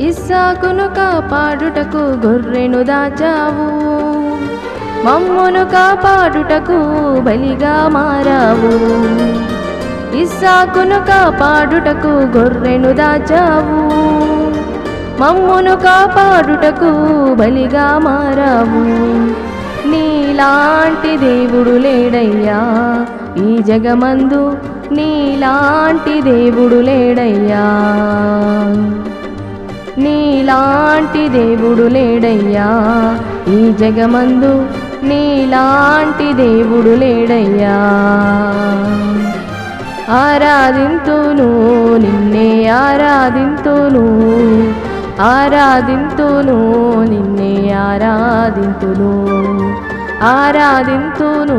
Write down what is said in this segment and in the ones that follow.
ఇస్సాకును కాపాడుటకు గొర్రెను దాచావు. మమ్మును కాపాడుటకు బలిగా మారావు. ఇస్సాకును కాపాడుటకు గొర్రెను దాచావు. మమ్మును కాపాడుటకు బలిగా మారావు. నీలాంటి దేవుడు లేడయ్యా ఈ జగమందు. నీలాంటి దేవుడు లేడయ్యా. నీలాంటి దేవుడు లేడయ్యా. ఈ జగమందు నీలాంటి దేవుడు లేడయ్యా. ఆరాధింతును నిన్నే ఆరాధింతును. ఆరాధింతును నిన్నే ఆరాధింతును. ఆరాధింతును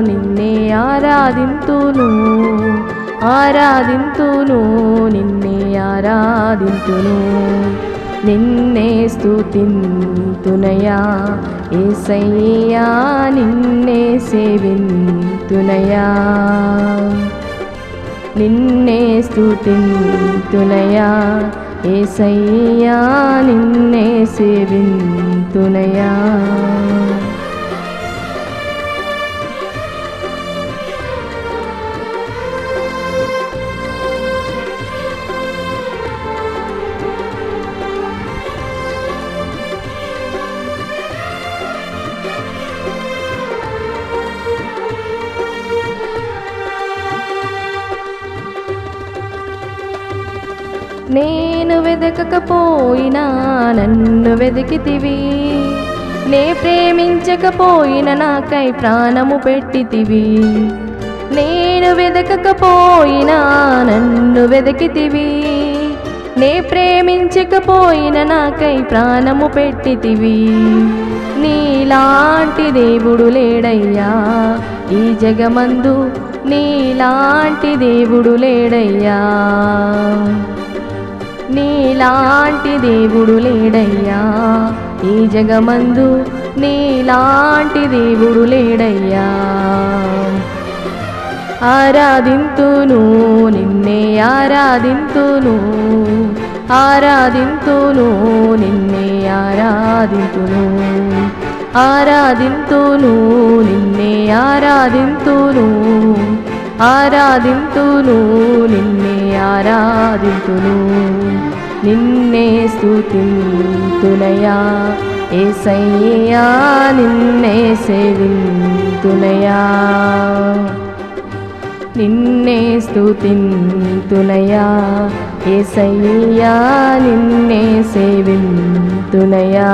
నిన్నే ఆరాధింతును. ఆరాధింతును నిన్నే ఆరాధింతును. నిన్నే స్థుతింతునయా ఏసయ్యా నిన్నే సేవింతునయా. నిన్నే స్థుతింతునయా ఏసయ్యా నిన్నే సేవింతునయా. నేను వెదకకపోయినా నన్ను వెదికితివి. నే ప్రేమించకపోయినా నాకై ప్రాణము పెట్టితివి. నేను వెదకకపోయినా నన్ను వెతికితివి నే ప్రేమించకపోయినా నాకై ప్రాణము పెట్టితివి. నీలాంటి దేవుడు లేడయ్యా ఈ జగమందు నీలాంటి దేవుడు లేడయ్యా. నీలాంటి దేవుడు లేడయ్యా. ఈ జగమందు నీలాంటి దేవుడు లేడయ్యా. ఆరాధింతును నిన్నే ఆరాధింతును. ఆరాధింతును నిన్నే ఆరాధింతును. ఆరాధింతును నిన్నే ఆరాధింతు ఆరాధింతును నిన్నే ఆరాధింతును. నిన్నే స్తుతింతునయా ఏసయ్యా నిన్నే సేవింతునయా. నిన్నే స్తుతింతునయా ఏసయ్యా నిన్నే సేవింతునయా.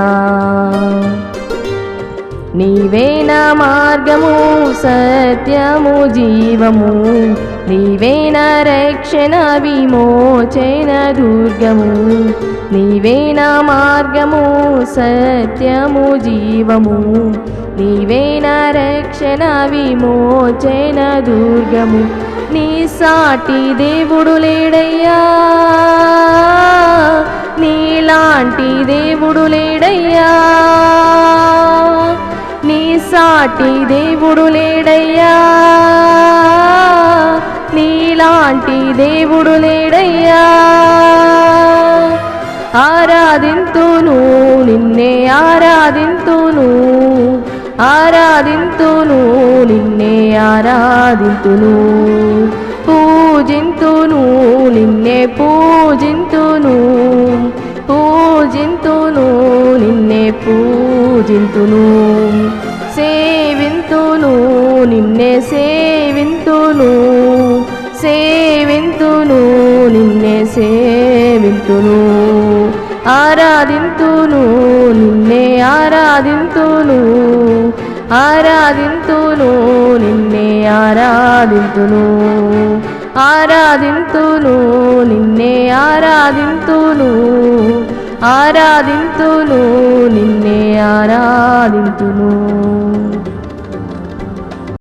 నీవే నా మార్గము సత్యము జీవము. నీవే నా రక్షణ విమోచన దుర్గము. నీవే నా మార్గము సత్యము జీవము. నీవే నా రక్షణ విమోచన దుర్గము. నీ సాటి దేవుడు లేడయ్యా. నీలాంటి దేవుడు లేడు నీలాంటి దేవుడు లేడయ్యా. నీలాంటి దేవుడు లేడయ్యా. ఆరాధింతును నిన్నే ఆరాధింతును. ఆరాధింతును నిన్నే ఆరాధింతును. పూజింతును నిన్నే పూజింతును. పూజింతును నిన్నే పూజింతును. సేవింతును నిన్నే సేవింతును. సేవింతును నిన్నే సేవింతును. ఆరాధింతును నిన్నే ఆరాధింతును. ఆరాధింతును నిన్నే ఆరాధింతును. ఆరాధింతును నిన్నే ఆరాధింతును. ఆరాధింతును నిన్నే ఆరాధింతును.